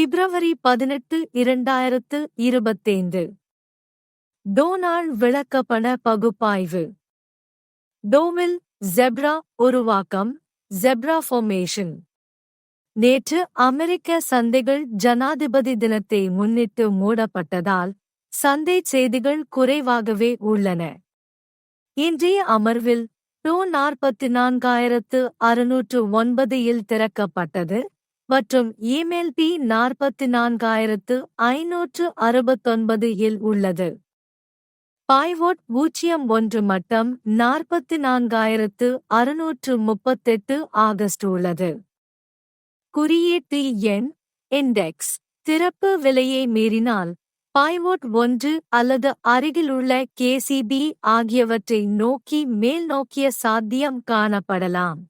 பிப்ரவரி பதினெட்டு இரண்டாயிரத்து இருபத்தைந்து. டோனால்ட் விளக்கப்பட பகுப்பாய்வு. டோமில் ஜெப்ரா உருவாக்கம் ஜெப்ரா ஃபார்மேஷன் நேற்று அமெரிக்க சந்தைகள் ஜனாதிபதி தினத்தை முன்னிட்டு மூடப்பட்டதால் சந்தை செய்திகள் குறைவாகவே உள்ளன. இன்றைய அமர்வில் டோ நாற்பத்தி நான்காயிரத்து அறுநூற்று ஒன்பது இல் திறக்கப்பட்டது மற்றும் இமெயில் பி நாற்பத்தி நான்காயிரத்து ஐநூற்று அறுபத்தொன்பது இல் உள்ளது. பாய்வோட் பூஜ்ஜியம் ஒன்று மட்டம் நாற்பத்தி நான்காயிரத்து அறுநூற்று முப்பத்தெட்டு ஆகஸ்ட் உள்ளது. குறியீட்டு எண் இண்டெக்ஸ். திறப்பு விலையை மீறினால் பாய்வோட் ஒன்று அல்லது அருகிலுள்ள கேசிபி ஆகியவற்றை நோக்கி மேல் நோக்கிய சாத்தியம் காணப்படலாம்.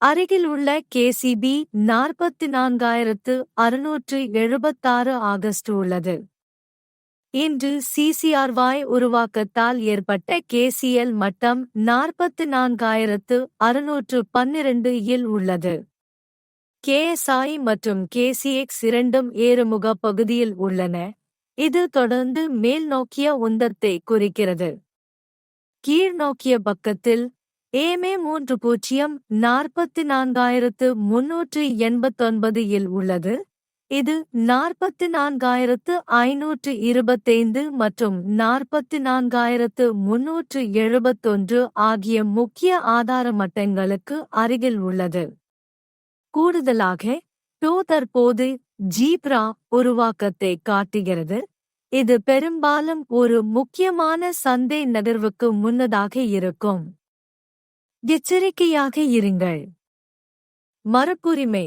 அருகில் உள்ள கேசிபி நாற்பத்தி நான்காயிரத்து அறுநூற்று எழுபத்தாறு ஆகஸ்ட் உள்ளது. இன்று சிசிஆர்வாய் உருவாக்கத்தால் ஏற்பட்ட கேசிஎல் மட்டம் நாற்பத்தி நான்காயிரத்து அறுநூற்று பன்னிரண்டு இல் உள்ளது. கேஎஸ்ஐ மற்றும் கேசிஎக்ஸ் இரண்டும் ஏறுமுக பகுதியில் உள்ளன. இது தொடர்ந்து மேல் நோக்கிய உந்தத்தை குறிக்கிறது. கீழ்நோக்கிய பக்கத்தில் ஏமே மூன்று பூஜ்ஜியம் நாற்பத்தி நான்காயிரத்து முன்னூற்று எண்பத்தொன்பது இல் உள்ளது. இது நாற்பத்தி நான்காயிரத்து ஐநூற்று இருபத்தைந்து மற்றும் நாற்பத்தி நான்காயிரத்து முன்னூற்று எழுபத்தொன்று ஆகிய முக்கிய ஆதார மட்டங்களுக்கு அருகில் உள்ளது. கூடுதலாக டோ தற்போது ஜீப்ரா உருவாக்கத்தை காட்டுகிறது. இது பெரும்பாலும் ஒரு முக்கியமான சந்தை நகர்வுக்கு முன்னதாக இருக்கும். எச்சரிக்கையாக இருங்கள். மரப்புரிமை